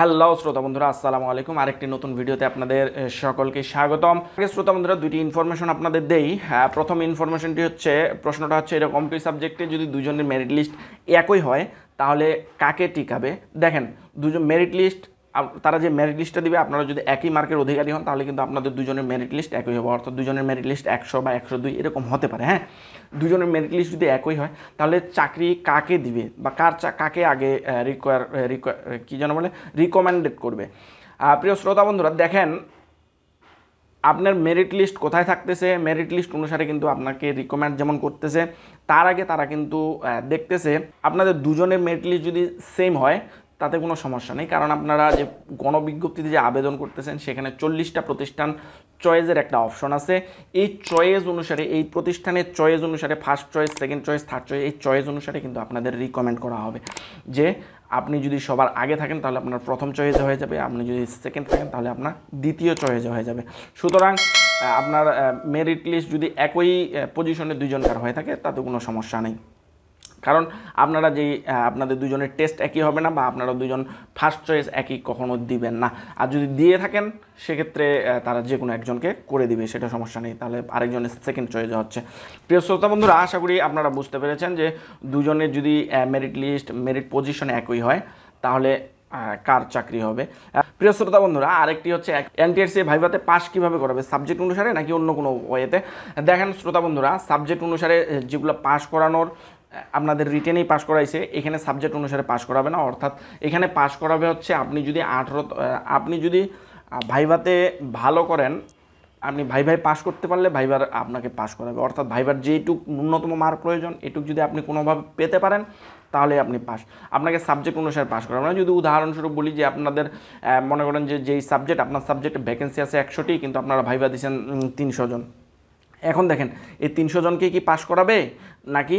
Hello শ্রোতা বন্ধুরা আসসালামু আলাইকুম। আরেকটি নতুন ভিডিওতে আপনাদের সকলকে স্বাগতম। আগে শ্রোতা বন্ধুরা দুইটি ইনফরমেশন আপনাদের দেই। হ্যাঁ, প্রথম ইনফরমেশনটি হচ্ছে প্রশ্নটা হচ্ছে এরকম কি সাবজেক্টে যদি দুজনের মেরিট লিস্ট একই হয় তাহলে কাকে টিকাবে? দেখেন দুজন মেরিট লিস্ট তারা যে মেরিট লিস্টটা দিবে, আপনারা যদি একই মার্কের অধিকারী হন, তাহলে কিন্তু আপনাদের দুজনের মেরিট লিস্ট একই হবে। অর্থাৎ দুজনের মেরিট লিস্ট একশো বা একশো দুই এরকম হতে পারে হ্যাঁ? দুজনের মেরিট লিস্ট যদি একই হয়, তাহলে চাকরি কাকে দিবে বা কার কাকে আগে রিকোয়ার রিকোয়ার কী যেন বলে? রিকমেন্ডেড করবে। প্রিয় শ্রোতা বন্ধুরা, দেখেন, আপনার মেরিট লিস্ট কোথায় থাকতেছে? মেরিট লিস্ট অনুসারে কিন্তু আপনাকে রিকমেন্ড যেমন করতেছে, তার আগে তারা কিন্তু দেখতেছে, আপনাদের দুজনের মেরিট লিস্ট যদি সেম হয় তাতে কোনো সমস্যা নেই। কারণ আপনারা যে গণবিজ্ঞপ্তিতে যে আবেদন করতেছেন, সেখানে চল্লিশটা প্রতিষ্ঠান চয়েসের একটা অপশন আছে। এই চয়েস অনুসারে, এই প্রতিষ্ঠানের চয়েস অনুসারে, first choice, second choice, third choice, এই চয়েস অনুসারে কিন্তু আপনাদের রিকমেন্ড করা হবে। যে আপনি যদি সবার আগে থাকেন, তাহলে আপনার প্রথম চয়েসে হয়ে যাবে। আপনি যদি সেকেন্ড থাকেন, তাহলে আপনার দ্বিতীয় চয়েসে হয়ে যাবে। সুতরাং আপনার মেরিট লিস্ট যদি একই পজিশনে দুইজনকার হয়ে থাকে, তাতে কোনো সমস্যা নেই। কারণ আপনারা যেই আপনাদের দুজনের টেস্ট একই হবে না বা আপনারা দুজন ফার্স্ট চয়েস একই কখনো দিবেন না। আর যদি দিয়ে থাকেন, সেক্ষেত্রে তারা যে কোনো একজনকে করে দিবে, সেটা সমস্যা নেই। তাহলে আরেকজনের সেকেন্ড চয়েসে হচ্ছে। প্রিয় শ্রোতা বন্ধুরা, আশা করি আপনারা বুঝতে পেরেছেন যে দুজনের যদি মেরিট লিস্ট মেরিট পজিশন একই হয়, তাহলে কার চাকরি হবে? প্রিয় শ্রোতা বন্ধুরা, আরেকটি হচ্ছে এনটিএসসি ভাইভাতে পাস কীভাবে করাবে? সাবজেক্ট অনুসারে নাকি অন্য কোনো ওয়েতে দেখেন শ্রোতা বন্ধুরা সাবজেক্ট অনুসারে যেগুলো পাস করানোর আপনাদের রিটেনেই পাশ করাইছে, এখানে সাবজেক্ট অনুসারে পাশ করাবে না, অর্থাৎ এখানে পাশ করাবে হচ্ছে আপনি যদি আঠেরো আপনি যদি ভাইভাতে ভালো করেন, আপনি ভাই ভাই পাশ করতে পারলে ভাইবার আপনাকে পাশ করাবে। অর্থাৎ ভাইবার যেইটুক ন্যূনতম মার্ক প্রয়োজন, এটুক যদি আপনি কোনোভাবে পেতে পারেন, তাহলে আপনি পাস আপনাকে সাবজেক্ট অনুসারে পাস করাবে না। যদি উদাহরণস্বরূপ বলি যে আপনাদের মনে করেন যে যেই সাবজেক্ট আপনার সাবজেক্টে ভ্যাকেন্সি আছে একশোটি, কিন্তু আপনারা ভাইবা দিয়েছেন তিনশো জন। এখন দেখেন, এই তিনশো জনকে কি পাশ করাবে? নাকি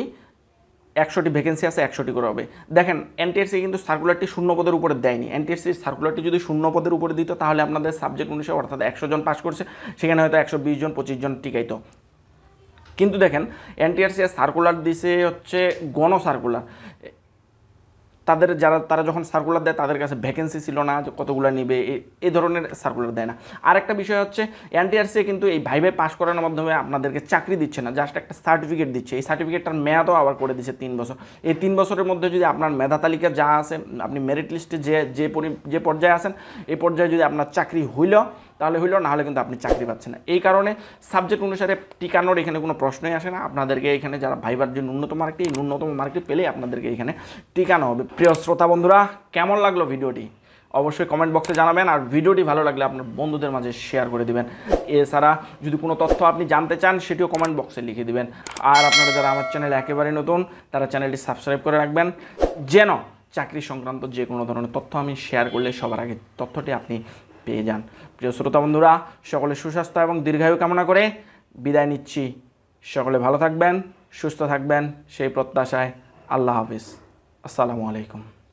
একশোটি ভ্যাকেন্সি আছে, একশোটি করে হবে। দেখেন এনটিএসসি কিন্তু সার্কুলারটি শূন্য পদের উপরে দেয়নি। এনটিএসসির সার্কুলারটি যদি শূন্য পদের উপরে দিত, তাহলে আপনাদের সাবজেক্ট অনুসারে, অর্থাৎ একশো জন পাশ করছে, সেখানে হয়তো একশো বিশ জন, পঁচিশ জন টিকাইতো। কিন্তু দেখেন এনটিআরসি সার্কুলার দিছে হচ্ছে গণ সার্কুলার তাদের যারা, তারা যখন সার্কুলার দেয়, তাদের কাছে ভ্যাকেন্সি ছিল না কতগুলো নিবে, এ- ধরনের সার্কুলার দেয় না। আর একটা বিষয় হচ্ছে, এনটিআরসি কিন্তু এই ভাইভে পাশ করানোর মাধ্যমে আপনাদেরকে চাকরি দিচ্ছে না জাস্ট একটা সার্টিফিকেট দিচ্ছে। এই সার্টিফিকেটটার মেয়াদও আবার করে দিচ্ছে তিন বছর। এই তিন বছরের মধ্যে যদি আপনার মেধা তালিকা যা আছে, আপনি মেরিট লিস্টে যে যে যে পর্যায়ে আছেন, এই পর্যায়ে যদি আপনার চাকরি হইল তাহলে হইল না হলে কিন্তু আপনি চাকরি পাচ্ছেন না। এই কারণে সাবজেক্ট অনুসারে টিকানোর এখানে কোনো প্রশ্নই আসে না। আপনাদেরকে এখানে যারা ভাইবার যে ন্যূনতম মার্কটি এই ন্যূনতম মার্কটি পেলে আপনাদেরকে এখানে টিকানো হবে। প্রিয় শ্রোতা বন্ধুরা, কেমন লাগল ভিডিওটি? অবশ্যই কমেন্ট বক্সে জানাবেন আর ভিডিওটি ভালো লাগলে আপনার বন্ধুদের মাঝে শেয়ার করে দিবেন। এছাড়া যদি কোনো তথ্য আপনি জানতে চান, সেটিও কমেন্ট বক্সে লিখে দিবেন। আর আপনারা যারা আমার চ্যানেল একেবারে নতুন, তারা চ্যানেলটি সাবস্ক্রাইব করে রাখবেন। যেন চাকরি সংক্রান্ত যে কোনো ধরনের তথ্য আমি শেয়ার করলে সবার আগে তথ্যটি আপনি পেয়ে যান। প্রিয় শ্রোতা বন্ধুরা, সকলে সুস্বাস্থ্য এবং দীর্ঘায়ু কামনা করে বিদায় নিচ্ছি। সকলে ভালো থাকবেন, সুস্থ থাকবেন, সেই প্রত্যাশায় আল্লাহ হাফিজ। আসসালামু আলাইকুম।